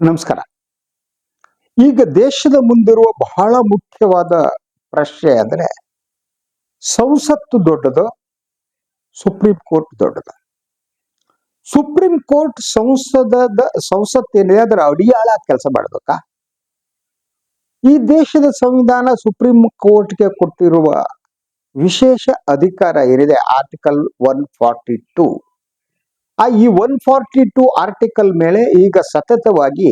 ನಮಸ್ಕಾರ. ಈಗ ದೇಶದ ಮುಂದಿರುವ ಬಹಳ ಮುಖ್ಯವಾದ ಪ್ರಶ್ನೆ ಅಂದ್ರೆ ಸಂಸತ್ತು ದೊಡ್ಡದು, ಸುಪ್ರೀಂ ಕೋರ್ಟ್ ದೊಡ್ಡದು. ಸುಪ್ರೀಂ ಕೋರ್ಟ್ ಸಂಸದದ ಸಂಸತ್ತೇನಿದೆ ಅದರ ಅಡಿಯಾಳ ಕೆಲಸ ಮಾಡಬೇಕಾ? ಈ ದೇಶದ ಸಂವಿಧಾನ ಸುಪ್ರೀಂ ಕೋರ್ಟ್ಗೆ ಕೊಟ್ಟಿರುವ ವಿಶೇಷ ಅಧಿಕಾರ ಏನಿದೆ? ಆರ್ಟಿಕಲ್ ಒನ್ ಫಾರ್ಟಿ ಟೂ ಆ ಈ ಒನ್ ಫಾರ್ಟಿ ಟೂ ಆರ್ಟಿಕಲ್ ಮೇಲೆ ಈಗ ಸತತವಾಗಿ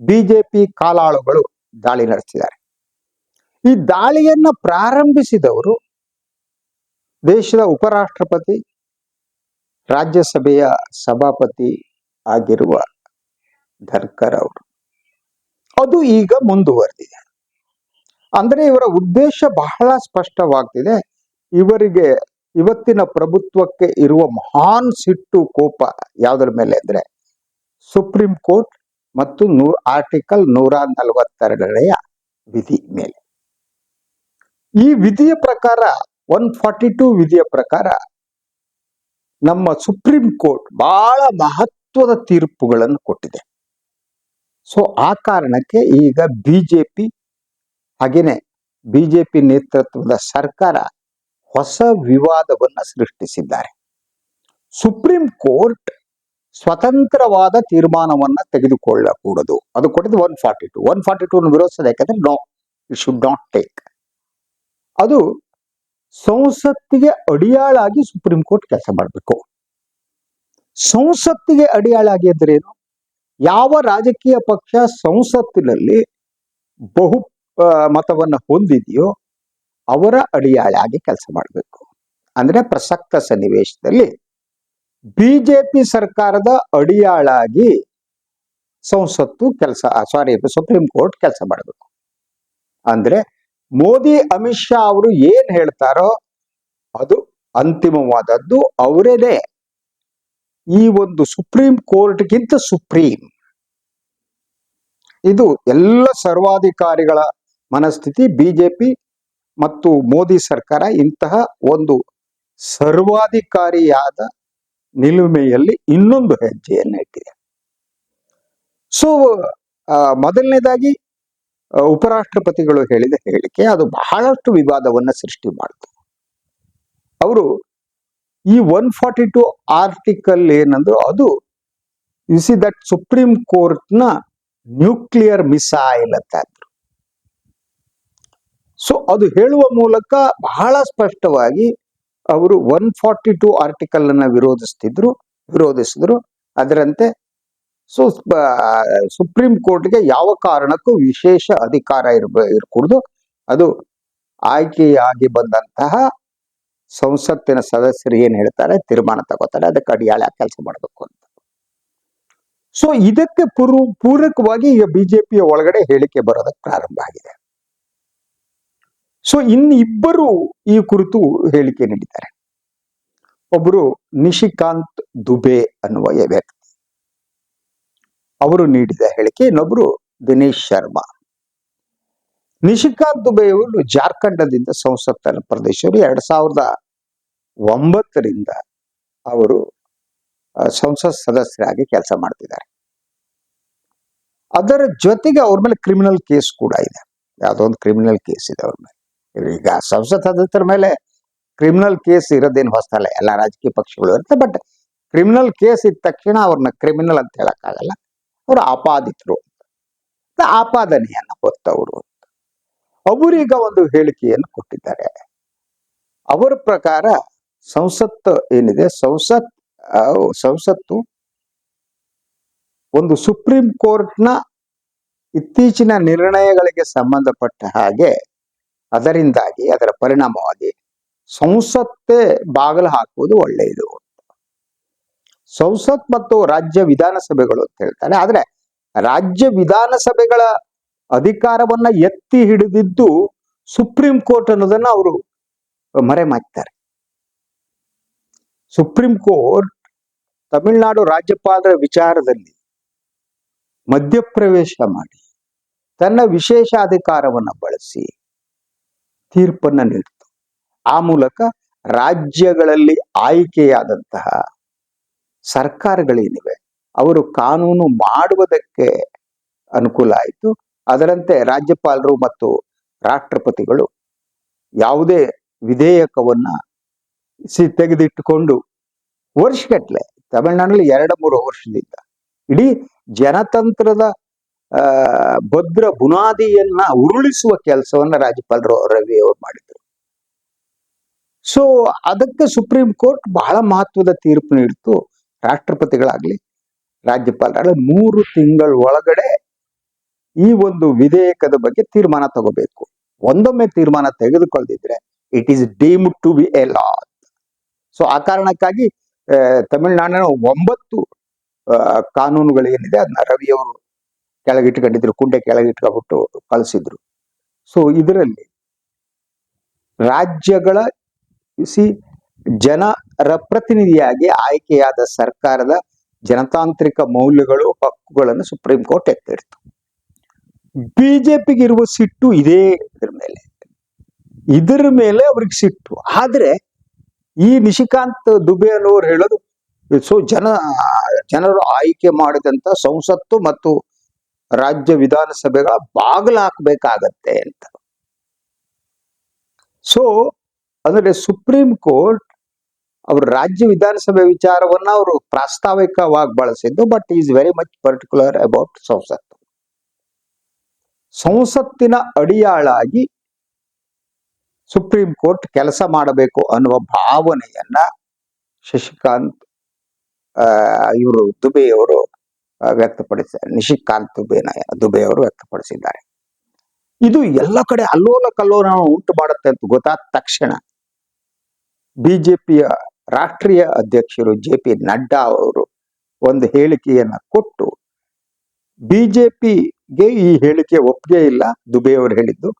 ಬಿಜೆಪಿ ಕಾಲಾಳುಗಳು ದಾಳಿ ನಡೆಸಿದ್ದಾರೆ. ಈ ದಾಳಿಯನ್ನ ಪ್ರಾರಂಭಿಸಿದವರು ದೇಶದ ಉಪರಾಷ್ಟ್ರಪತಿ, ರಾಜ್ಯಸಭೆಯ ಸಭಾಪತಿ ಆಗಿರುವ ಧರ್ಕರ್ ಅವರು. ಅದು ಈಗ ಮುಂದುವರೆದಿದೆ. ಅಂದ್ರೆ ಇವರ ಉದ್ದೇಶ ಬಹಳ ಸ್ಪಷ್ಟವಾಗ್ತಿದೆ. ಇವರಿಗೆ ಇವತ್ತಿನ ಪ್ರಭುತ್ವಕ್ಕೆ ಇರುವ ಮಹಾನ್ ಸಿಟ್ಟು ಕೋಪ ಯಾವುದರ ಮೇಲೆ ಅಂದ್ರೆ ಸುಪ್ರೀಂ ಕೋರ್ಟ್ ಮತ್ತು ನೂ, ಆರ್ಟಿಕಲ್ ನೂರ ನಲವತ್ತೆರಡನೆಯ ವಿಧಿ ಮೇಲೆ. ಈ ವಿಧಿಯ ಪ್ರಕಾರ, ಒನ್ ಫಾರ್ಟಿ ಟೂ ವಿಧಿಯ ಪ್ರಕಾರ ನಮ್ಮ ಸುಪ್ರೀಂ ಕೋರ್ಟ್ ಬಹಳ ಮಹತ್ವದ ತೀರ್ಪುಗಳನ್ನು ಕೊಟ್ಟಿದೆ. ಸೊ, ಆ ಕಾರಣಕ್ಕೆ ಈಗ ಬಿಜೆಪಿ ಹಾಗೇನೆ ಬಿಜೆಪಿ ನೇತೃತ್ವದ ಸರ್ಕಾರ ಹೊಸ ವಿವಾದವನ್ನ ಸೃಷ್ಟಿಸಿದ್ದಾರೆ. ಸುಪ್ರೀಂ ಕೋರ್ಟ್ ಸ್ವತಂತ್ರವಾದ ತೀರ್ಮಾನವನ್ನ ತೆಗೆದುಕೊಳ್ಳಕೂಡದು. ಅದು ಕೊಟ್ಟಿದ್ದು one forty two one forty two ವಿರೋಧಿಸೋದು ಯಾಕಂದ್ರೆ no you should not take ಅದು ಸಂಸತ್ತಿಗೆ ಅಡಿಯಾಳಾಗಿ ಸುಪ್ರೀಂ ಕೋರ್ಟ್ ಕೆಲಸ ಮಾಡಬೇಕು. ಸಂಸತ್ತಿಗೆ ಅಡಿಯಾಳಾಗಿ ಅಂದ್ರೇನು ಯಾವ ರಾಜಕೀಯ ಪಕ್ಷ ಸಂಸತ್ತಿನಲ್ಲಿ ಬಹು ಮತವನ್ನ ಹೊಂದಿದೆಯೋ ಅವರ ಅಡಿಯಾಳಾಗಿ ಕೆಲಸ ಮಾಡಬೇಕು. ಅಂದ್ರೆ ಪ್ರಸಕ್ತ ಸನ್ನಿವೇಶದಲ್ಲಿ ಬಿಜೆಪಿ ಸರ್ಕಾರದ ಅಡಿಯಾಳಾಗಿ ಸಂಸತ್ತು ಕೆಲಸ ಸಾರಿ ಸುಪ್ರೀಂ ಕೋರ್ಟ್ ಕೆಲಸ ಮಾಡಬೇಕು. ಅಂದ್ರೆ ಮೋದಿ, ಅಮಿತ್ ಶಾ ಅವರು ಏನ್ ಹೇಳ್ತಾರೋ ಅದು ಅಂತಿಮವಾದದ್ದು. ಅವರೇನೆ ಈ ಒಂದು ಸುಪ್ರೀಂ ಕೋರ್ಟ್ಗಿಂತ ಸುಪ್ರೀಂ. ಇದು ಎಲ್ಲ ಸರ್ವಾಧಿಕಾರಿಗಳ ಮನಸ್ಥಿತಿ, ಬಿಜೆಪಿ ಮತ್ತು ಮೋದಿ ಸರ್ಕಾರ ಇಂತಹ ಒಂದು ಸರ್ವಾಧಿಕಾರಿಯಾದ ನಿಲುಮೆಯಲ್ಲಿ ಇನ್ನೊಂದು ಹೆಜ್ಜೆಯನ್ನು ಇಟ್ಟಿದೆ. ಸೊ ಮೊದಲನೇದಾಗಿ ಉಪರಾಷ್ಟ್ರಪತಿಗಳು ಹೇಳಿದ ಹೇಳಿಕೆ ಅದು ಬಹಳಷ್ಟು ವಿವಾದವನ್ನ ಸೃಷ್ಟಿ ಮಾಡಿತು. ಅವರು ಈ ಒನ್ ಫಾರ್ಟಿ ಟು ಆರ್ಟಿಕಲ್ ಏನಂದ್ರು ಅದು ಯು ಸಿ ದಟ್ ಸುಪ್ರೀಂ ಕೋರ್ಟ್ನ ನ್ಯೂಕ್ಲಿಯರ್ ಮಿಸೈಲ್ ಅಂತ ಸೊ ಅದು ಹೇಳುವ ಮೂಲಕ ಬಹಳ ಸ್ಪಷ್ಟವಾಗಿ ಅವರು ಒನ್ ಫಾರ್ಟಿ ಟು ಆರ್ಟಿಕಲ್ ಅನ್ನ ವಿರೋಧಿಸ್ತಿದ್ರು, ವಿರೋಧಿಸಿದ್ರು. ಅದರಂತೆ ಸೊ ಸುಪ್ರೀಂ ಕೋರ್ಟ್ಗೆ ಯಾವ ಕಾರಣಕ್ಕೂ ವಿಶೇಷ ಅಧಿಕಾರ ಇರಬ, ಇರಕೂಡ್ದು. ಅದು ಆಯ್ಕೆಯಾಗಿ ಬಂದಂತಹ ಸಂಸತ್ತಿನ ಸದಸ್ಯರು ಏನ್ ಹೇಳ್ತಾರೆ? ತೀರ್ಮಾನ ತಗೋತಾರೆ. ಅದಕ್ಕೆ ಅಡಿಯಾಳ ಕೆಲಸ ಮಾಡಬೇಕು ಅಂತ. ಸೊ ಇದಕ್ಕೆ ಪೂರ್ವ, ಪೂರಕವಾಗಿ ಈಗ ಬಿಜೆಪಿಯ ಒಳಗಡೆ ಹೇಳಿಕೆ ಬರೋದಕ್ಕೆ ಪ್ರಾರಂಭ ಆಗಿದೆ. ಸೊ ಇನ್ನಿಬ್ಬರು ಈ ಕುರಿತು ಹೇಳಿಕೆ ನೀಡಿದ್ದಾರೆ. ಒಬ್ಬರು ನಿಶಿಕಾಂತ್ ದುಬೆ ಅನ್ನುವ ವ್ಯಕ್ತಿ. ಅವರು ನೀಡಿದ ಹೇಳಿಕೆ ಇನ್ನೊಬ್ರು ದಿನೇಶ್ ಶರ್ಮಾ. ನಿಶಿಕಾಂತ್ ದುಬೆ ಅವರು ಜಾರ್ಖಂಡದಿಂದ ಸಂಸತ್ತಿನ ಪ್ರದೇಶವರು ಎರಡ್ ಸಾವಿರದ ಒಂಬತ್ತರಿಂದ ಅವರು ಸಂಸತ್ ಸದಸ್ಯರಾಗಿ ಕೆಲಸ ಮಾಡ್ತಿದ್ದಾರೆ. ಅದರ ಜೊತೆಗೆ ಅವ್ರ ಮೇಲೆ ಕ್ರಿಮಿನಲ್ ಕೇಸ್ ಕೂಡ ಇದೆ. ಯಾವುದೋ ಒಂದು ಕ್ರಿಮಿನಲ್ ಕೇಸ್ ಇದೆ ಅವ್ರ ಮೇಲೆ. ಈಗ ಸಂಸತ್ ಸದಸ್ಯರ ಮೇಲೆ ಕ್ರಿಮಿನಲ್ ಕೇಸ್ ಇರೋದೇನು ಹೊಸ್ತಲ್ಲ ಎಲ್ಲ ರಾಜಕೀಯ ಪಕ್ಷಗಳು ಇರುತ್ತೆ ಬಟ್ ಕ್ರಿಮಿನಲ್ ಕೇಸ್ ಇದ್ದ ತಕ್ಷಣ ಅವ್ರನ್ನ ಕ್ರಿಮಿನಲ್ ಅಂತ ಹೇಳಕ್ಕಾಗಲ್ಲ. ಅವರು ಆಪಾದಿತರು ಆಪಾದನೆಯನ್ನ ಹೊತ್ತವರು ಅವರೀಗ ಒಂದು ಹೇಳಿಕೆಯನ್ನು ಕೊಟ್ಟಿದ್ದಾರೆ. ಅವರ ಪ್ರಕಾರ ಸಂಸತ್ ಏನಿದೆ? ಸಂಸತ್ ಸಂಸತ್ತು ಒಂದು ಸುಪ್ರೀಂ ಕೋರ್ಟ್ನ ಇತ್ತೀಚಿನ ನಿರ್ಣಯಗಳಿಗೆ ಸಂಬಂಧಪಟ್ಟ ಹಾಗೆ ಅದರಿಂದಾಗಿ ಅದರ ಪರಿಣಾಮವಾಗಿ ಸಂಸತ್ತೆ ಬಾಗಿಲು ಹಾಕುವುದು ಒಳ್ಳೆಯದು ಸಂಸತ್ ಮತ್ತು ರಾಜ್ಯ ವಿಧಾನಸಭೆಗಳು ಅಂತ ಹೇಳ್ತಾರೆ ಆದ್ರೆ ರಾಜ್ಯ ವಿಧಾನಸಭೆಗಳ ಅಧಿಕಾರವನ್ನ ಎತ್ತಿ ಹಿಡಿದಿದ್ದು ಸುಪ್ರೀಂ ಕೋರ್ಟ್ ಅನ್ನೋದನ್ನ ಅವರು ಮರೆಮಾಚ್ತಾರೆ ಸುಪ್ರೀಂ ಕೋರ್ಟ್ ತಮಿಳುನಾಡು ರಾಜ್ಯಪಾಲರ ವಿಚಾರದಲ್ಲಿ ಮಧ್ಯಪ್ರವೇಶ ಮಾಡಿ ತನ್ನ ವಿಶೇಷ ಅಧಿಕಾರವನ್ನ ಬಳಸಿ ತೀರ್ಪನ್ನ ನೀಡಿತು. ಆ ಮೂಲಕ ರಾಜ್ಯಗಳಲ್ಲಿ ಆಯ್ಕೆಯಾದಂತಹ ಸರ್ಕಾರಗಳೇನಿವೆ, ಅವರು ಕಾನೂನು ಮಾಡುವುದಕ್ಕೆ ಅನುಕೂಲ ಆಯಿತು. ಅದರಂತೆ ರಾಜ್ಯಪಾಲರು ಮತ್ತು ರಾಷ್ಟ್ರಪತಿಗಳು ಯಾವುದೇ ವಿಧೇಯಕವನ್ನ ಸಿ, ತೆಗೆದಿಟ್ಟುಕೊಂಡು ವರ್ಷಗಟ್ಟಲೆ ತಮಿಳ್ನಾಡಲ್ಲಿ ಎರಡು, ಮೂರು ವರ್ಷದಿಂದ ಇಡೀ ಜನತಂತ್ರದ ಭದ್ರ ಬುನಾದಿಯನ್ನ ಉರುಳಿಸುವ ಕೆಲಸವನ್ನ ರಾಜ್ಯಪಾಲರು ರವಿ ಅವರು ಮಾಡಿದ್ರು. ಸೊ ಅದಕ್ಕೆ ಸುಪ್ರೀಂ ಕೋರ್ಟ್ ಬಹಳ ಮಹತ್ವದ ತೀರ್ಪು ನೀಡಿತು ರಾಷ್ಟ್ರಪತಿಗಳಾಗ್ಲಿ, ರಾಜ್ಯಪಾಲರಾಗಲಿ ಮೂರು ತಿಂಗಳ ಒಳಗಡೆ ಈ ಒಂದು ವಿಧೇಯಕದ ಬಗ್ಗೆ ತೀರ್ಮಾನ ತಗೋಬೇಕು. ಒಂದೊಮ್ಮೆ ತೀರ್ಮಾನ ತೆಗೆದುಕೊಳ್ಳದಿದ್ರೆ it is deem to be a law so ಆ ಕಾರಣಕ್ಕಾಗಿ ತಮಿಳುನಾಡಿನ ಒಂಬತ್ತು ಕಾನೂನುಗಳೇನಿದೆ ಅದನ್ನ ರವಿಯವರು ಕೆಳಗಿಟ್ಕೊಂಡಿದ್ರು ಕುಂಡೆ ಕೆಳಗಿಟ್ಕೊಂಡ್ಬಿಟ್ಟು ಕಳಿಸಿದ್ರು ಸೊ ಇದರಲ್ಲಿ ರಾಜ್ಯಗಳ ಸಿ ಜನರ ಪ್ರತಿನಿಧಿಯಾಗಿ ಆಯ್ಕೆಯಾದ ಸರ್ಕಾರದ ಜನತಾಂತ್ರಿಕ ಮೌಲ್ಯಗಳು, ಹಕ್ಕುಗಳನ್ನು ಸುಪ್ರೀಂ ಕೋರ್ಟ್ ಎತ್ತಿಡ್ತು. ಬಿಜೆಪಿಗಿರುವ ಸಿಟ್ಟು ಇದೇ ಇದ್ರ ಮೇಲೆ. ಇದರ ಮೇಲೆ ಅವ್ರಿಗೆ ಸಿಟ್ಟು. ಆದ್ರೆ, ಈ ನಿಶಿಕಾಂತ್ ದುಬೆ ಅನ್ನೋರು ಹೇಳೋದು ಸೊ ಜನ, ಜನರು ಆಯ್ಕೆ ಮಾಡಿದಂತ ಸಂಸತ್ತು ಮತ್ತು ರಾಜ್ಯ ವಿಧಾನಸಭೆಗಳ ಬಾಗಿಲು ಹಾಕ್ಬೇಕಾಗತ್ತೆ ಅಂತ. ಸೊ ಅಂದ್ರೆ ಸುಪ್ರೀಂ ಕೋರ್ಟ್ ಅವರು ರಾಜ್ಯ ವಿಧಾನಸಭೆ ವಿಚಾರವನ್ನ ಅವರು ಪ್ರಾಸ್ತಾವಿಕವಾಗಿ ಬಳಸಿದ್ದು but is very much particular about ಸಂಸತ್ತು. ಸಂಸತ್ತಿನ ಅಡಿಯಾಳಾಗಿ ಸುಪ್ರೀಂ ಕೋರ್ಟ್ ಕೆಲಸ ಮಾಡಬೇಕು ಅನ್ನುವ ಭಾವನೆಯನ್ನ ಶಶಿಕಾಂತ್ ಇವರು ದುಬೆಯವರು ಆ, ನಿಶಿಕಾಂತ್ ದುಬೇನ ದುಬೆನ ದುಬೆಯವರು ವ್ಯಕ್ತಪಡಿಸಿದ್ದಾರೆ. ಇದು ಎಲ್ಲ ಕಡೆ ಅಲ್ಲೋಲ ಕಲ್ಲೋಲ ಉಂಟು ಮಾಡುತ್ತೆ ಅಂತ ಗೊತ್ತಾದ ತಕ್ಷಣ ಬಿಜೆಪಿಯ ರಾಷ್ಟ್ರೀಯ ಅಧ್ಯಕ್ಷರು ಜೆ ಪಿ ನಡ್ಡಾ ಅವರು ಒಂದು ಹೇಳಿಕೆಯನ್ನ ಕೊಟ್ಟು ಬಿಜೆಪಿಗೆ ಈ ಹೇಳಿಕೆ ಒಪ್ಪಿಗೆ ಇಲ್ಲ ದುಬೆ ಅವರು ಹೇಳಿದ್ದು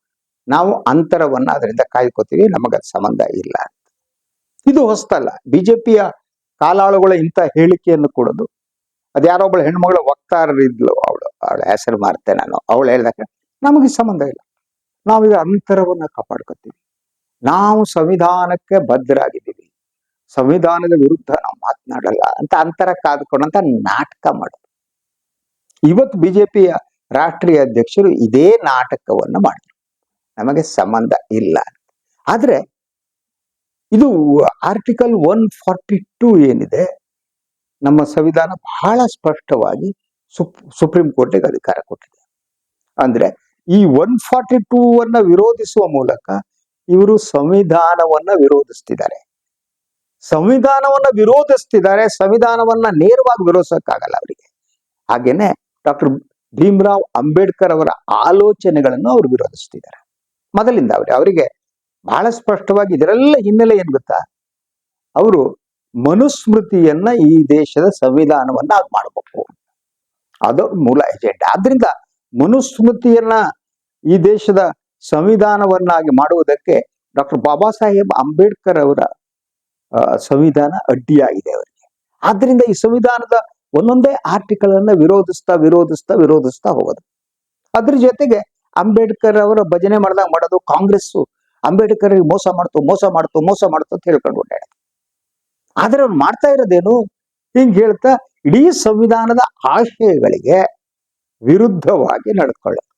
ನಾವು ಅಂತರವನ್ನ ಅದರಿಂದ ಕಾಯ್ಕೋತೀವಿ ನಮಗ ಸಂಬಂಧ ಇಲ್ಲ ಇದು ಹೊಸ್ತಲ್ಲ. ಬಿಜೆಪಿಯ ಕಾಲಾಳುಗಳ ಇಂಥ ಹೇಳಿಕೆಯನ್ನು ಕೊಡೋದು ಅದ್ಯಾರೊಬ್ಬಳ ಹೆಣ್ಮಗಳು ವಕ್ತಾರರಿದ್ಲು ಅವಳು, ಅವಳ ಹೆಸರು ಮಾರ್ತೆ ನಾನು, ಅವಳು ಹೇಳಿದಾಗ ನಮಗೆ ಸಂಬಂಧ ಇಲ್ಲ. ನಾವು ಇದರ ಅಂತರವನ್ನ ಕಾಪಾಡ್ಕೊತೀವಿ. ನಾವು ಸಂವಿಧಾನಕ್ಕೆ ಬದ್ಧರಾಗಿದ್ದೀವಿ. ಸಂವಿಧಾನದ ವಿರುದ್ಧ ನಾವು ಮಾತನಾಡಲ್ಲ ಅಂತ ಅಂತರ ಕಾದುಕೊಂಡಂತ ನಾಟಕ ಮಾಡೋದು. ಇವತ್ತು ಬಿಜೆಪಿಯ ರಾಷ್ಟ್ರೀಯ ಅಧ್ಯಕ್ಷರು ಇದೇ ನಾಟಕವನ್ನು ಮಾಡಿದ್ರು. ನಮಗೆ ಸಂಬಂಧ ಇಲ್ಲ ಆದ್ರೆ ಇದು ಆರ್ಟಿಕಲ್ ಒನ್ ಫಾರ್ಟಿ ಟೂ ಏನಿದೆ ನಮ್ಮ ಸಂವಿಧಾನ ಬಹಳ ಸ್ಪಷ್ಟವಾಗಿ ಸುಪ್, ಸುಪ್ರೀಂ ಕೋರ್ಟಿಗೆ ಅಧಿಕಾರ ಕೊಟ್ಟಿದೆ. ಅಂದ್ರೆ ಈ ಒನ್ ಫಾರ್ಟಿ ಟೂ ಅನ್ನ ವಿರೋಧಿಸುವ ಮೂಲಕ ಇವರು ಸಂವಿಧಾನವನ್ನ ವಿರೋಧಿಸ್ತಿದ್ದಾರೆ. ಸಂವಿಧಾನವನ್ನ ವಿರೋಧಿಸ್ತಿದ್ದಾರೆ, ಸಂವಿಧಾನವನ್ನ ನೇರವಾಗಿ ವಿರೋಧಿಸಕ್ಕಾಗಲ್ಲ ಅವರಿಗೆ. ಹಾಗೇನೆ ಡಾಕ್ಟರ್ ಭೀಮರಾವ್ ಅಂಬೇಡ್ಕರ್ ಅವರ ಆಲೋಚನೆಗಳನ್ನು ಅವರು ವಿರೋಧಿಸ್ತಿದ್ದಾರೆ. ಮೊದಲಿಂದ ಅವ್ರೆ, ಅವರಿಗೆ ಬಹಳ ಸ್ಪಷ್ಟವಾಗಿ ಇದರೆಲ್ಲ ಹಿನ್ನೆಲೆ ಏನ್ ಗೊತ್ತಾ? ಅವರು ಮನುಸ್ಮೃತಿಯನ್ನ ಈ ದೇಶದ ಸಂವಿಧಾನವನ್ನ ಅದು ಮಾಡಬೇಕು. ಅದು ಮೂಲ ಎಜೆಂಡಾ ಆದ್ರಿಂದ ಮನುಸ್ಮೃತಿಯನ್ನ ಈ ದೇಶದ ಸಂವಿಧಾನವನ್ನಾಗಿ ಮಾಡುವುದಕ್ಕೆ ಡಾಕ್ಟರ್ ಬಾಬಾ ಸಾಹೇಬ್ ಅಂಬೇಡ್ಕರ್ ಅವರ ಸಂವಿಧಾನ ಅಡ್ಡಿಯಾಗಿದೆ ಅವರಿಗೆ. ಆದ್ರಿಂದ ಈ ಸಂವಿಧಾನದ ಒಂದೊಂದೇ ಆರ್ಟಿಕಲ್ ಅನ್ನ ವಿರೋಧಿಸ್ತಾ ವಿರೋಧಿಸ್ತಾ ವಿರೋಧಿಸ್ತಾ ಹೋಗೋದು. ಅದ್ರ ಜೊತೆಗೆ ಅಂಬೇಡ್ಕರ್ ಅವರ ಭಜನೆ ಮಾಡ್ದಾಗ ಮಾಡೋದು ಕಾಂಗ್ರೆಸ್ ಅಂಬೇಡ್ಕರ್ ಮೋಸ ಮಾಡ್ತು ಮೋಸ ಮಾಡ್ತು ಮೋಸ ಮಾಡ್ತು ಅಂತ ಹೇಳ್ಕೊಂಡು ಆದ್ರೆ ಅವ್ರು ಮಾಡ್ತಾ ಇರೋದೇನು? ಹಿಂಗ್ ಹೇಳ್ತಾ ಇಡೀ ಸಂವಿಧಾನದ ಆಶಯಗಳಿಗೆ ವಿರುದ್ಧವಾಗಿ ನಡ್ಕೊಳ್ಳೋದು.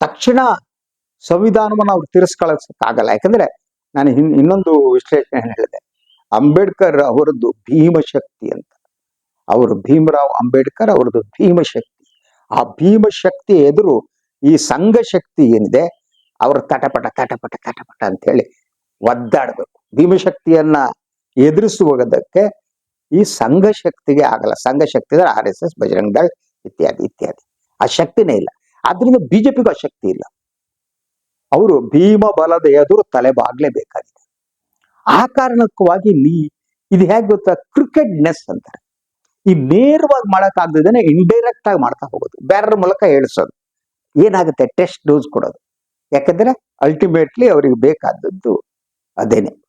ತಕ್ಷಣ ಸಂವಿಧಾನವನ್ನು ಅವ್ರು ತಿರಸ್ಕೊಳ್ಳೋಕ್ಕಾಗಲ್ಲ ಯಾಕಂದ್ರೆ ನಾನು ಹಿನ್ ಇನ್ನೊಂದು ವಿಶ್ಲೇಷಣೆ ಹೇಳಿದೆ. ಅಂಬೇಡ್ಕರ್ ಅವರದ್ದು ಭೀಮಶಕ್ತಿ ಅಂತ. ಅವರು ಭೀಮರಾವ್ ಅಂಬೇಡ್ಕರ್ ಅವರದ್ದು ಭೀಮಶಕ್ತಿ. ಆ ಭೀಮಶಕ್ತಿ ಎದುರು ಈ ಸಂಘ ಶಕ್ತಿ ಏನಿದೆ, ಅವರು ತಟಪಟ ತಟಪಟ ತಟಪಟ ಅಂತ ಹೇಳಿ ಒದ್ದಾಡಬೇಕು. ಭೀಮಶಕ್ತಿಯನ್ನ ಎದುರಿಸುವುದಕ್ಕೆ ಈ ಸಂಘ ಶಕ್ತಿಗೆ ಆಗಲ್ಲ. ಸಂಘ ಶಕ್ತಿ ಅಂದ್ರೆ R S S, Bajrang Dal ಇತ್ಯಾದಿ ಇತ್ಯಾದಿ. ಆ ಶಕ್ತಿನೇ ಇಲ್ಲ. ಆದ್ರಿಂದ ಬಿಜೆಪಿಗೂ ಆ ಶಕ್ತಿ ಇಲ್ಲ. ಅವರು ಭೀಮ ಬಲದ ಎದುರು ತಲೆಬಾಗ್ಲೇಬೇಕಾಗಿದೆ ಆ ಕಾರಣಕ್ಕಾಗಿ ನೀ, ಇದು ಹೇಗೆ ಗೊತ್ತಾ? ಕ್ರಿಕೆಟ್ನೆಸ್ ಅಂತಾರೆ. ಈ ನೇರವಾಗಿ ಮಾಡಕ್ ಆಗದಿದ್ದೇನೆ ಇಂಡೈರೆಕ್ಟ್ ಆಗಿ ಮಾಡ್ತಾ ಹೋಗೋದು. ಬೇರೆಯವ್ರ ಮೂಲಕ ಹೇಳಿಸೋದು. ಏನಾಗುತ್ತೆ? ಟೆಸ್ಟ್ ಡೋಸ್ ಕೊಡೋದು. ಯಾಕಂದ್ರೆ ಅಲ್ಟಿಮೇಟ್ಲಿ ಅವರಿಗೆ ಬೇಕಾದದ್ದು ಅದೇನೆ.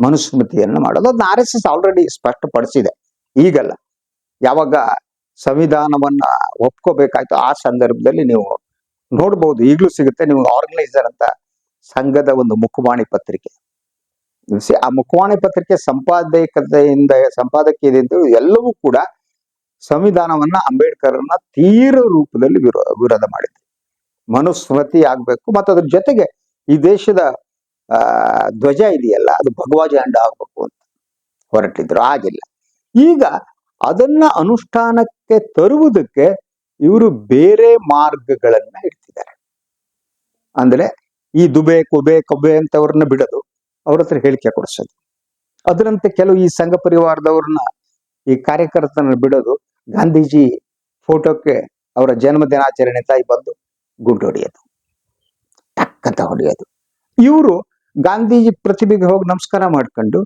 ಮನುಸ್ಮೃತಿಯನ್ನು ಮಾಡೋದು. ಅದನ್ನ ಆರ್ ಎಸ್ ಎಸ್ ಆಲ್ರೆಡಿ ಸ್ಪಷ್ಟಪಡಿಸಿದೆ. ಈಗಲ್ಲ. ಯಾವಾಗ ಸಂವಿಧಾನವನ್ನ ಒಪ್ಕೋಬೇಕಾಯ್ತು ಆ ಸಂದರ್ಭದಲ್ಲಿ ನೀವು ನೋಡ್ಬೋದು. ಈಗಲೂ ಸಿಗುತ್ತೆ. ನೀವು ಆರ್ಗನೈಸರ್ ಅಂತ ಸಂಘದ ಒಂದು ಮುಖವಾಣಿ ಪತ್ರಿಕೆ. ಆ ಮುಖವಾಣಿ ಪತ್ರಿಕೆ ಸಂಪಾದಕತೆಯಿಂದ ಸಂಪಾದಕೀಯದಿಂದ ಎಲ್ಲವೂ ಕೂಡ ಸಂವಿಧಾನವನ್ನ ಅಂಬೇಡ್ಕರ್ನ ತೀವ್ರ ರೂಪದಲ್ಲಿ ವಿರೋ, ವಿರೋಧ ಮಾಡಿದ್ರು ಮನುಸ್ಮೃತಿ ಆಗ್ಬೇಕು. ಮತ್ತು ಅದ್ರ ಜೊತೆಗೆ ಈ ದೇಶದ ಆ, ಧ್ವಜ ಇದೆಯಲ್ಲ, ಅದು ಭಗವಾ ಜಾಂಡ ಆಗ್ಬೇಕು ಅಂತ ಹೊರಟಿದ್ರು, ಆಗಿಲ್ಲ. ಈಗ ಅದನ್ನ ಅನುಷ್ಠಾನಕ್ಕೆ ತರುವುದಕ್ಕೆ ಇವರು ಬೇರೆ ಮಾರ್ಗಗಳನ್ನ ಇಡ್ತಿದ್ದಾರೆ. ಅಂದ್ರೆ ಈ ದುಬೆ, ಕುಬೆ, ಕೊಬೆ ಅಂತವ್ರನ್ನ ಬಿಡೋದು ಅವ್ರ ಹತ್ರ ಹೇಳಿಕೆ ಕೊಡಿಸೋದು. ಅದರಂತೆ ಕೆಲವು ಈ ಸಂಘ ಪರಿವಾರದವ್ರನ್ನ, ಈ ಕಾರ್ಯಕರ್ತನ ಬಿಡೋದು ಗಾಂಧೀಜಿ ಫೋಟೋಕ್ಕೆ ಅವರ ಜನ್ಮ ದಿನಾಚರಣೆ ತಾಯಿ ಬಂದು ಗುಂಡು ಹೊಡೆಯೋದು, ಟಕ್ಕಂತ ಹೊಡೆಯೋದು. ಇವರು ಗಾಂಧೀಜಿ ಪ್ರತಿಮೆಗೆ ಹೋಗಿ ನಮಸ್ಕಾರ ಮಾಡ್ಕೊಂಡು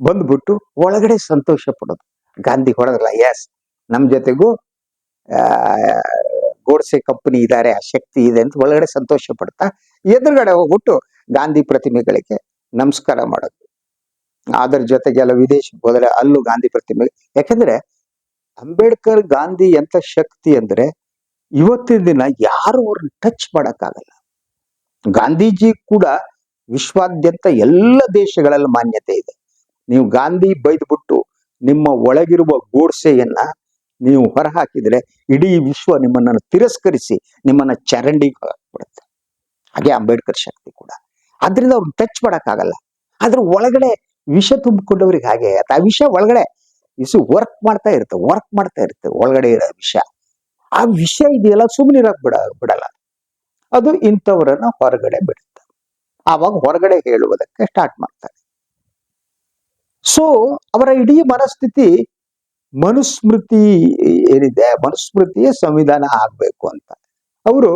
ಬಂದ್ಬಿಟ್ಟು ಒಳಗಡೆ ಸಂತೋಷ ಪಡೋದು. ಗಾಂಧಿ ಹೊಡೆದಲ್ಲ ಎಸ್ ನಮ್ಮ ಜೊತೆಗೂ ಗೋಡ್ಸೆ ಕಂಪನಿ ಇದ್ದಾರೆ ಆ ಶಕ್ತಿ ಇದೆ ಅಂತ ಒಳಗಡೆ ಸಂತೋಷ ಪಡ್ತಾ ಎದುರುಗಡೆ ಹೋಗ್ಬಿಟ್ಟು ಗಾಂಧಿ ಪ್ರತಿಮೆಗಳಿಗೆ ನಮಸ್ಕಾರ ಮಾಡೋದು. ಅದರ ಜೊತೆಗೆಲ್ಲ ವಿದೇಶಕ್ಕೆ ಹೋದರೆ ಅಲ್ಲೂ ಗಾಂಧಿ ಪ್ರತಿಮೆ ಯಾಕಂದ್ರೆ ಅಂಬೇಡ್ಕರ್ ಗಾಂಧಿ ಎಂತ ಶಕ್ತಿ ಅಂದ್ರೆ ಇವತ್ತಿನ ದಿನ ಯಾರು ಅವ್ರನ್ನ ಟಚ್ ಮಾಡಕ್ಕಾಗಲ್ಲ. ಗಾಂಧೀಜಿ ಕೂಡ ವಿಶ್ವಾದ್ಯಂತ ಎಲ್ಲ ದೇಶಗಳಲ್ಲಿ ಮಾನ್ಯತೆ ಇದೆ. ನೀವು ಗಾಂಧಿ ಬೈದ್ಬಿಟ್ಟು ನಿಮ್ಮ ಒಳಗಿರುವ ಗೋಡ್ಸೆಯನ್ನ ನೀವು ಹೊರಹಾಕಿದ್ರೆ ಇಡೀ ವಿಶ್ವ ನಿಮ್ಮನ್ನ ತಿರಸ್ಕರಿಸಿ ನಿಮ್ಮನ್ನ ಚರಂಡಿಗೆ ಹಾಕ್ಬಿಡುತ್ತೆ ಹಾಗೆ ಅಂಬೇಡ್ಕರ್ ಶಕ್ತಿ ಕೂಡ. ಅದರಿಂದ ಅವ್ರನ್ನ ಟಚ್ ಮಾಡಕ್ಕಾಗಲ್ಲ. ಅದ್ರ ಒಳಗಡೆ ವಿಷ ತುಂಬಿಕೊಂಡವ್ರಿಗೆ ಹಾಗೆ. ಆ ವಿಷ ಒಳಗಡೆ ವಿಷ ವರ್ಕ್ ಮಾಡ್ತಾ ಇರುತ್ತೆ ವರ್ಕ್ ಮಾಡ್ತಾ ಇರುತ್ತೆ ಒಳಗಡೆ ಇರೋ ವಿಷ. ಆ ವಿಷ ಇದೆಯಲ್ಲ ಸುಮ್ಮನಿರಕ್ ಬಿಡ, ಬಿಡಲ್ಲ. ಅದು ಇಂಥವರನ್ನ ಹೊರಗಡೆ ಬಿಡುತ್ತೆ. ಆವಾಗ ಹೊರಗಡೆ ಹೇಳುವುದಕ್ಕೆ ಸ್ಟಾರ್ಟ್ ಮಾಡ್ತಾರೆ. ಸೊ ಅವರ ಇಡೀ ಮನಸ್ಥಿತಿ ಮನುಸ್ಮೃತಿ ಏನಿದೆ, ಮನುಸ್ಮೃತಿಯೇ ಸಂವಿಧಾನ ಆಗ್ಬೇಕು ಅಂತ. ಅವರು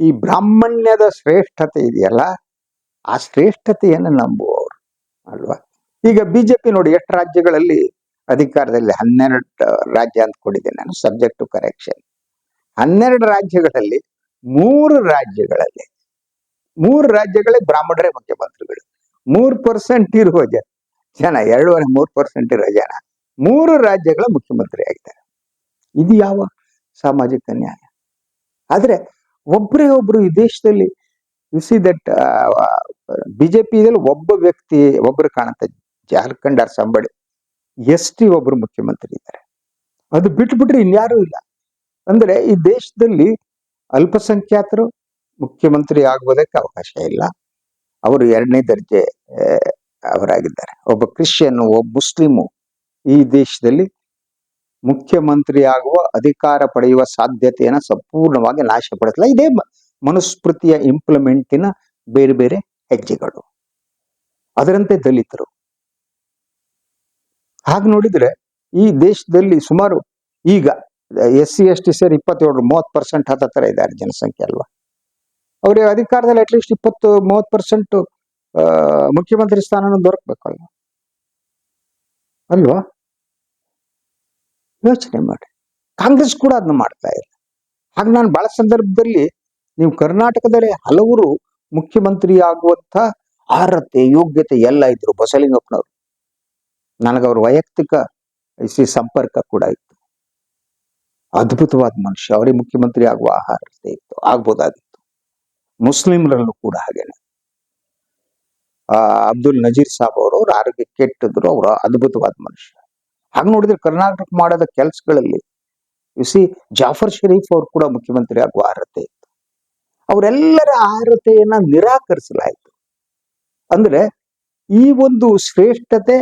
ಈ ಬ್ರಾಹ್ಮಣ್ಯದ ಶ್ರೇಷ್ಠತೆ ಇದೆಯಲ್ಲ, ಆ ಶ್ರೇಷ್ಠತೆಯನ್ನು ನಂಬುವವರು, ಅಲ್ವಾ? ಈಗ ಬಿಜೆಪಿ ನೋಡಿ, ಎಷ್ಟು ರಾಜ್ಯಗಳಲ್ಲಿ ಅಧಿಕಾರದಲ್ಲಿ ಹನ್ನೆರಡು ರಾಜ್ಯ ಅಂತ ಕೊಟ್ಟಿದ್ದೇನೆ ನಾನು ಸಬ್ಜೆಕ್ಟ್ ಟು ಕರೆಕ್ಷನ್ ಹನ್ನೆರಡು ರಾಜ್ಯಗಳಲ್ಲಿ ಮೂರು ರಾಜ್ಯಗಳಲ್ಲಿ ಮೂರು ರಾಜ್ಯಗಳೇ ಬ್ರಾಹ್ಮಣರೇ ಮುಖ್ಯಮಂತ್ರಿಗಳು ಮೂರು ಪರ್ಸೆಂಟ್ ಇರುವ ಜನ ಜನ, ಎರಡೂವರೆ, ಮೂರು ಪರ್ಸೆಂಟ್ ಇರೋ ಜನ. ಮೂರು ರಾಜ್ಯಗಳ ಮುಖ್ಯಮಂತ್ರಿ ಆಗಿದ್ದಾರೆ. ಇದು ಯಾವ ಸಾಮಾಜಿಕ ನ್ಯಾಯ? ಆದ್ರೆ ಒಬ್ಬರೇ ಒಬ್ರು ಈ ದೇಶದಲ್ಲಿ ಯು ಸಿ ದಟ್ ಬಿಜೆಪಿಯಲ್ಲಿ ಒಬ್ಬ ವ್ಯಕ್ತಿ, ಒಬ್ರು ಕಾಣುತ್ತೆ, Jharkhand or somebody S T ಒಬ್ರು ಮುಖ್ಯಮಂತ್ರಿ ಇದ್ದಾರೆ. ಅದು ಬಿಟ್ಬಿಟ್ರೆ ಇನ್ಯಾರೂ ಇಲ್ಲ. ಅಂದ್ರೆ ಈ ದೇಶದಲ್ಲಿ ಅಲ್ಪಸಂಖ್ಯಾತರು ಮುಖ್ಯಮಂತ್ರಿ ಆಗುವುದಕ್ಕೆ ಅವಕಾಶ ಇಲ್ಲ. ಅವರು ಎರಡನೇ ದರ್ಜೆ ಅವರಾಗಿದ್ದಾರೆ. ಒಬ್ಬ ಕ್ರಿಶ್ಚಿಯನ್, ಒಬ್ಬ ಮುಸ್ಲಿಮು ಈ ದೇಶದಲ್ಲಿ ಮುಖ್ಯಮಂತ್ರಿ ಆಗುವ ಅಧಿಕಾರ ಪಡೆಯುವ ಸಾಧ್ಯತೆಯನ್ನ ಸಂಪೂರ್ಣವಾಗಿ ನಾಶಪಡಿಸಲ್ಲ ಇದೇ ಮನುಸ್ಮೃತಿಯ ಇಂಪ್ಲಿಮೆಂಟಿನ ಬೇರೆ ಬೇರೆ ಹೆಜ್ಜೆಗಳು. ಅದರಂತೆ ದಲಿತರು. ಹಾಗೆ ನೋಡಿದ್ರೆ ಈ ದೇಶದಲ್ಲಿ ಸುಮಾರು ಈಗ ಎಸ್ ಸಿ, ಎಸ್ ಟಿ ಸೇರಿ ಇಪ್ಪತ್ತೇಳು ಮೂವತ್ತು ಪರ್ಸೆಂಟ್ ಹತ್ತತ್ರ ಇದ್ದಾರೆ ಜನಸಂಖ್ಯೆ ಅಲ್ವಾ? ಅವರಿಗೆ ಅಧಿಕಾರದಲ್ಲಿ ಅಟ್ಲೀಸ್ಟ್ ಇಪ್ಪತ್ತು, ಮೂವತ್ತು ಪರ್ಸೆಂಟ್ ಮುಖ್ಯಮಂತ್ರಿ ಸ್ಥಾನನೂ ದೊರಕಬೇಕಲ್ಲ ಅಲ್ವಾ? ಯೋಚನೆ ಮಾಡಿ. ಕಾಂಗ್ರೆಸ್ ಕೂಡ ಅದನ್ನ ಮಾಡ್ತಾ ಇಲ್ಲ. ಹಾಗೆ ನಾನು ಬಹಳ ಸಂದರ್ಭದಲ್ಲಿ ನೀವು ಕರ್ನಾಟಕದಲ್ಲಿ ಹಲವರು ಮುಖ್ಯಮಂತ್ರಿ ಆಗುವಂತ ಅರ್ಹತೆ, ಯೋಗ್ಯತೆ ಎಲ್ಲ ಇದ್ರು ಬಸಲಿಂಗಪ್ಪನವರು. ನನಗೆ ಅವ್ರ ವೈಯಕ್ತಿಕ ಸಿ ಸಂಪರ್ಕ ಕೂಡ ಇತ್ತು. ಅದ್ಭುತವಾದ ಮನುಷ್ಯ. ಅವರೇ ಮುಖ್ಯಮಂತ್ರಿ ಆಗುವ ಅರ್ಹತೆ ಇತ್ತು. ಆಗ್ಬೋದಾಗಿತ್ತು. ಮುಸ್ಲಿಮರಲ್ಲೂ ಕೂಡ ಹಾಗೇನೆ. ಅಬ್ದುಲ್ ನಜೀರ್ ಸಾಬ್ ಅವರು ಅವ್ರ ಆರೋಗ್ಯ ಕೆಟ್ಟಿದ್ರು ಅವರು ಅದ್ಭುತವಾದ ಮನುಷ್ಯ. ಹಾಗೆ ನೋಡಿದ್ರೆ ಕರ್ನಾಟಕ ಮಾಡದ ಕೆಲಸಗಳಲ್ಲಿ ಸಿ ಜಾಫರ್ ಶರೀಫ್ ಅವರು ಕೂಡ ಮುಖ್ಯಮಂತ್ರಿ ಆಗುವ ಅರ್ಹತೆ ಇತ್ತು. ಅವರೆಲ್ಲರ ಅರ್ಹತೆಯನ್ನ ನಿರಾಕರಿಸಲಾಯಿತು. ಅಂದ್ರೆ ಈ ಒಂದು ಶ್ರೇಷ್ಠತೆ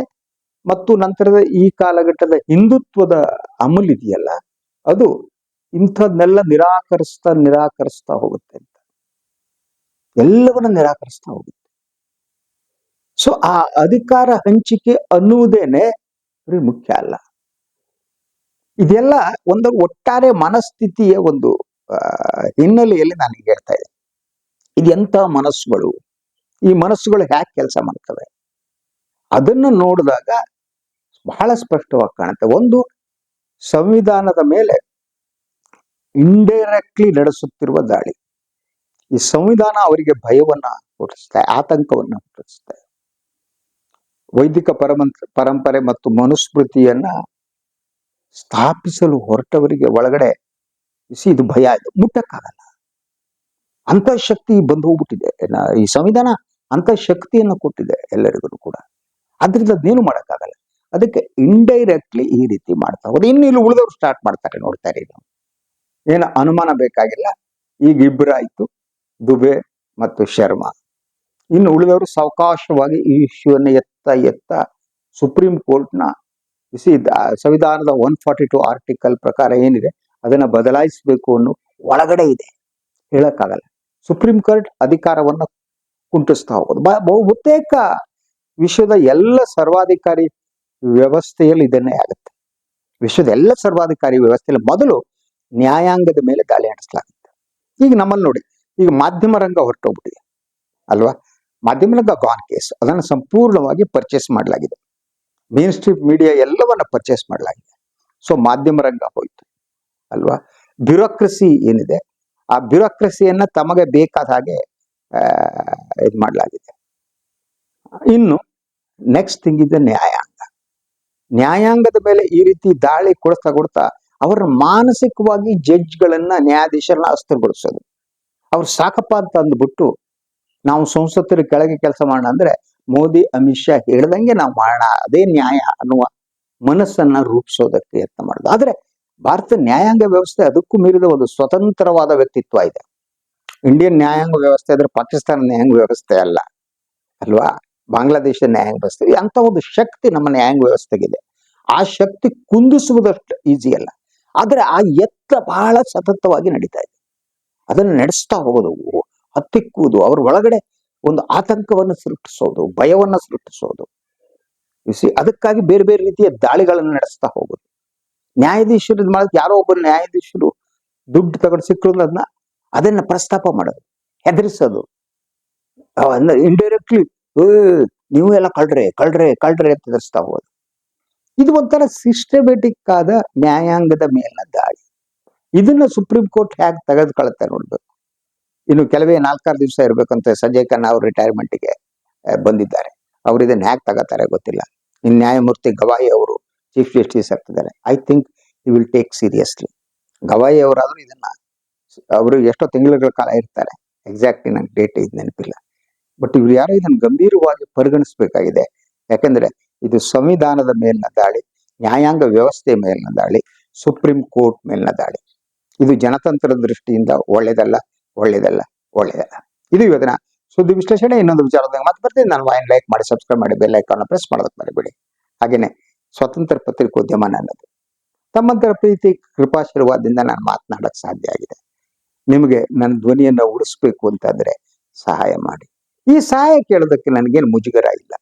ಮತ್ತು ನಂತರದ ಈ ಕಾಲಘಟ್ಟದ ಹಿಂದುತ್ವದ ಅಮಲ್ ಇದೆಯಲ್ಲ, ಅದು ಇಂಥದ್ನೆಲ್ಲ ನಿರಾಕರಿಸ್ತಾ ನಿರಾಕರಿಸ್ತಾ ಹೋಗುತ್ತೆ. ಎಲ್ಲವನ್ನ ನಿರಾಕರಿಸ್ತಾ ಹೋಗುತ್ತೆ. ಸೊ ಆ ಅಧಿಕಾರ ಹಂಚಿಕೆ ಅನ್ನುವುದೇನೆ ಮುಖ್ಯ ಅಲ್ಲ. ಇದೆಲ್ಲ ಒಂದು ಒಟ್ಟಾರೆ ಮನಸ್ಥಿತಿಯ ಒಂದು ಹಿನ್ನೆಲೆಯಲ್ಲಿ ನಾನು ಹೇಳ್ತಾ ಇದ್ದೆ ಇದು ಎಂತ ಮನಸ್ಸುಗಳು? ಈ ಮನಸ್ಸುಗಳು ಹ್ಯಾಕ್ ಕೆಲಸ ಮಾಡ್ತವೆ? ಅದನ್ನ ನೋಡಿದಾಗ ಬಹಳ ಸ್ಪಷ್ಟವಾಗಿ ಕಾಣುತ್ತೆ. ಒಂದು ಸಂವಿಧಾನದ ಮೇಲೆ ಇಂಡೈರೆಕ್ಟ್ಲಿ ನಡೆಸುತ್ತಿರುವ ದಾಳಿ. ಈ ಸಂವಿಧಾನ ಅವರಿಗೆ ಭಯವನ್ನ ಹುಟ್ಟಿಸ್ತಾ ಆತಂಕವನ್ನ ಹುಟ್ಟಿಸ್ತಾ ವೈದಿಕ ಪರಮಂತ್ರ, ಪರಂಪರೆ ಮತ್ತು ಮನುಸ್ಮೃತಿಯನ್ನ ಸ್ಥಾಪಿಸಲು ಹೊರಟವರಿಗೆ ಒಳಗಡೆ ಬಿಸಿ ಇದು ಭಯ, ಇದು ಮುಟ್ಟಕ್ಕಾಗಲ್ಲ. ಅಂತ ಶಕ್ತಿ ಬಂದು ಹೋಗ್ಬಿಟ್ಟಿದೆ. ಈ ಸಂವಿಧಾನ ಅಂತ ಶಕ್ತಿಯನ್ನು ಕೊಟ್ಟಿದೆ ಎಲ್ಲರಿಗೂ ಕೂಡ. ಅದರಿಂದ ಅದೇನು ಮಾಡೋಕ್ಕಾಗಲ್ಲ. ಅದಕ್ಕೆ ಇಂಡೈರೆಕ್ಟ್ಲಿ ಈ ರೀತಿ ಮಾಡ್ತಾ ಹೋದ್ರೆ, ಇನ್ನು ಇಲ್ಲಿ ಉಳಿದವ್ರು ಸ್ಟಾರ್ಟ್ ಮಾಡ್ತಾರೆ ನೋಡ್ತಾರೆ ಇದು ಏನು, ಅನುಮಾನ ಬೇಕಾಗಿಲ್ಲ. ಈಗ ಇಬ್ಬರು ಆಯ್ತು ದುಬೆ ಮತ್ತು ಶರ್ಮಾ. ಇನ್ನು ಉಳಿದವರು ಸಾವಕಾಶವಾಗಿ ಈ ಇಶ್ಯೂವನ್ನು ಎತ್ತ ಎತ್ತ ಸುಪ್ರೀಂ ಕೋರ್ಟ್ನ ಬಿಸಿ ಸಂವಿಧಾನದ ಒನ್ ಫಾರ್ಟಿ ಟು ಆರ್ಟಿಕಲ್ ಪ್ರಕಾರ ಏನಿದೆ, ಅದನ್ನ ಬದಲಾಯಿಸಬೇಕು ಅನ್ನೋ ಒಳಗಡೆ ಇದೆ. ಹೇಳಕ್ಕಾಗಲ್ಲ. ಸುಪ್ರೀಂ ಕೋರ್ಟ್ ಅಧಿಕಾರವನ್ನ ಕುಂಟಿಸ್ತಾ ಹೋಗೋದು. ಬಹುತೇಕ ವಿಶ್ವದ ಎಲ್ಲ ಸರ್ವಾಧಿಕಾರಿ ವ್ಯವಸ್ಥೆಯಲ್ಲಿ ಇದನ್ನೇ ಆಗುತ್ತೆ. ವಿಶ್ವದ ಎಲ್ಲ ಸರ್ವಾಧಿಕಾರಿ ವ್ಯವಸ್ಥೆಯಲ್ಲಿ ಮೊದಲು ನ್ಯಾಯಾಂಗದ ಮೇಲೆ ದಾಳಿ ನಡೆಸಲಾಗುತ್ತೆ. ಈಗ ನಮ್ಮಲ್ಲಿ ನೋಡಿ ಈಗ ಮಾಧ್ಯಮ ರಂಗ ಹೊರಟೋಗ್ಬಿಟ್ಟಿದೆ. ಅಲ್ವಾ? ಮಾಧ್ಯಮ ರಂಗ ಗಾನ್ ಕೇಸ್ ಅದನ್ನು ಸಂಪೂರ್ಣವಾಗಿ ಪರ್ಚೇಸ್ ಮಾಡಲಾಗಿದೆ. ಮೇನ್ ಸ್ಟ್ರೀಟ್ ಮೀಡಿಯಾ ಎಲ್ಲವನ್ನ ಪರ್ಚೇಸ್ ಮಾಡಲಾಗಿದೆ. ಸೊ ಮಾಧ್ಯಮ ರಂಗ ಹೋಯ್ತು. ಅಲ್ವಾ? ಬ್ಯೂರೋಕ್ರಸಿ ಏನಿದೆ? ಆ ಬ್ಯೂರೋಕ್ರಸಿಯನ್ನು ತಮಗೆ ಬೇಕಾದ ಹಾಗೆ ಇದು ಮಾಡಲಾಗಿದೆ. ಇನ್ನು ನೆಕ್ಸ್ಟ್ ಥಿಂಗ್ ಇದೆ ನ್ಯಾಯಾಂಗ. ನ್ಯಾಯಾಂಗದ ಮೇಲೆ ಈ ರೀತಿ ದಾಳಿ ಕೊಡ್ತಾ ಕೊಡ್ತಾ, ಅವರ ಮಾನಸಿಕವಾಗಿ ಜಡ್ಜ್ಗಳನ್ನ ನ್ಯಾಯಾಧೀಶರನ್ನ ಅಸ್ಥಿರಗೊಳಿಸೋದು. ಅವ್ರು ಸಾಕಪ್ಪ ಅಂತ ಅಂದ್ಬಿಟ್ಟು ನಾವು ಸಂಸತ್ತರ ಕೆಳಗೆ ಕೆಲಸ ಮಾಡೋಣ ಅಂದ್ರೆ ಮೋದಿ, ಅಮಿತ್ ಶಾ ಹೇಳ್ದಂಗೆ ನಾವು ಮಾಡೋಣ, ಅದೇ ನ್ಯಾಯ ಅನ್ನುವ ಮನಸ್ಸನ್ನ ರೂಪಿಸೋದಕ್ಕೆ ಯತ್ನ ಮಾಡೋದು. ಆದ್ರೆ ಭಾರತ ನ್ಯಾಯಾಂಗ ವ್ಯವಸ್ಥೆ ಅದಕ್ಕೂ ಮೀರಿದ ಒಂದು ಸ್ವತಂತ್ರವಾದ ವ್ಯಕ್ತಿತ್ವ ಇದೆ. ಇಂಡಿಯನ್ ನ್ಯಾಯಾಂಗ ವ್ಯವಸ್ಥೆ ಅಂದ್ರೆ ಪಾಕಿಸ್ತಾನ ನ್ಯಾಯಾಂಗ ವ್ಯವಸ್ಥೆ ಅಲ್ಲ, ಅಲ್ವಾ? ಬಾಂಗ್ಲಾದೇಶ ನ್ಯಾಯಾಂಗ ವ್ಯವಸ್ಥೆ. ಅಂತ ಒಂದು ಶಕ್ತಿ ನಮ್ಮ ನ್ಯಾಯಾಂಗ ವ್ಯವಸ್ಥೆಗಿದೆ. ಆ ಶಕ್ತಿ ಕುಂದಿಸುವುದಷ್ಟು ಈಸಿ ಅಲ್ಲ. ಆದ್ರೆ ಆ ಎತ್ತ ಬಹಳ ಸತತವಾಗಿ ನಡೀತಾ ಇದೆ. ಅದನ್ನು ನಡೆಸ್ತಾ ಹೋಗೋದು, ಹತ್ತಿಕ್ಕುವುದು, ಅವ್ರ ಒಳಗಡೆ ಒಂದು ಆತಂಕವನ್ನು ಸೃಷ್ಟಿಸೋದು, ಭಯವನ್ನ ಸೃಷ್ಟಿಸೋದು. ಅದಕ್ಕಾಗಿ ಬೇರೆ ಬೇರೆ ರೀತಿಯ ದಾಳಿಗಳನ್ನು ನಡೆಸ್ತಾ ಹೋಗೋದು. ನ್ಯಾಯಾಧೀಶರು ಮಾಡೋದು ಯಾರೋ ಒಬ್ಬ ನ್ಯಾಯಾಧೀಶರು ದುಡ್ಡು ತಗೊಂಡು ಸಿಕ್ಕರು ಅದನ್ನ ಅದನ್ನ ಪ್ರಸ್ತಾಪ ಮಾಡೋದು, ಹೆದರಿಸೋದು. ಇಂಡೈರೆಕ್ಟ್ಲಿ ನೀವು ಎಲ್ಲ ಕಳ್ರೆ ಕಳ್ರೆ ಕಳ್ರೆ ಅಂತ ಹೆದರಿಸ್ತಾ ಹೋಗೋದು. ಇದು ಒಂಥರ ಸಿಸ್ಟಮೆಟಿಕ್ ಆದ ನ್ಯಾಯಾಂಗದ ಮೇಲಿನ ದಾಳಿ. ಇದನ್ನ ಸುಪ್ರೀಂ ಕೋರ್ಟ್ ಹೇಗೆ ತೆಗೆದುಕೊಳ್ಳುತ್ತೆ ನೋಡ್ಬೇಕು. ಇನ್ನು ಕೆಲವೇ ನಾಲ್ಕಾರು ದಿವಸ ಇರ್ಬೇಕಂತ ಸಂಜಯ್ ಖನ್ನಾ ಅವರು ರಿಟೈರ್ಮೆಂಟ್ಗೆ ಬಂದಿದ್ದಾರೆ. ಅವ್ರು ಇದನ್ನ ಹೇಗೆ ತಗೋತಾರೆ ಗೊತ್ತಿಲ್ಲ. ಇನ್ ನ್ಯಾಯಮೂರ್ತಿ ಗವಾಯಿ ಅವರು ಚೀಫ್ ಜಸ್ಟಿಸ್ ಆಗ್ತಿದ್ದಾರೆ. I think you will take seriously Gavai ಅವರಾದರೂ ಇದನ್ನ ಅವರು ಎಷ್ಟೋ ತಿಂಗಳುಗಳ ಕಾಲ ಇರ್ತಾರೆ. ಎಕ್ಸಾಕ್ಟ್ಲಿ ನಂಗೆ ಡೇಟ್ ಇದು ನೆನಪಿಲ್ಲ. ಬಟ್ ಇವ್ರು ಯಾರೋ ಇದನ್ನ ಗಂಭೀರವಾಗಿ ಪರಿಗಣಿಸಬೇಕಾಗಿದೆ. ಯಾಕಂದ್ರೆ ಇದು ಸಂವಿಧಾನದ ಮೇಲಿನ ದಾಳಿ, ನ್ಯಾಯಾಂಗ ವ್ಯವಸ್ಥೆ ಮೇಲಿನ ದಾಳಿ, ಸುಪ್ರೀಂ ಕೋರ್ಟ್ ಮೇಲಿನ ದಾಳಿ. ಇದು ಜನತಂತ್ರದ ದೃಷ್ಟಿಯಿಂದ ಒಳ್ಳೇದಲ್ಲ ಒಳ್ಳೇದಲ್ಲ ಒಳ್ಳೇದಲ್ಲ. ಇದು ಇವತ್ತಿನ ಸುದ್ದಿ ವಿಶ್ಲೇಷಣೆ. ಇನ್ನೊಂದು ವಿಚಾರದಾಗ ಮತ್ತೆ ಬರ್ತೀನಿ. ನಾನು ವಾಯಿನ್ ಲೈಕ್ ಮಾಡಿ ಸಬ್ಸ್ಕ್ರೈಬ್ ಮಾಡಿ ಬೆಲ್ ಐಕಾನ್ ಪ್ರೆಸ್ ಮಾಡೋದಕ್ಕೆ ಮರಿಬೇಡಿ. ಹಾಗೇನೆ ಸ್ವತಂತ್ರ ಪತ್ರಿಕೋದ್ಯಮ ನನ್ನದು. ತಮ್ಮಂತರ ಪ್ರೀತಿ, ಕೃಪಾಶೀರ್ವಾದದಿಂದ ನಾನು ಮಾತನಾಡಕ್ ಸಾಧ್ಯ ಆಗಿದೆ. ನಿಮಗೆ ನನ್ನ ಧ್ವನಿಯನ್ನು ಉಳಿಸ್ಬೇಕು ಅಂತಂದ್ರೆ ಸಹಾಯ ಮಾಡಿ. ಈ ಸಹಾಯ ಕೇಳೋದಕ್ಕೆ ನನಗೇನು ಮುಜುಗರ ಇಲ್ಲ.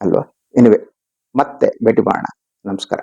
ಅಲ್ವಾ? ಎನಿವೆ ಮತ್ತೆ ಭೇಟಿ ಮಾಡೋಣ. ನಮಸ್ಕಾರ.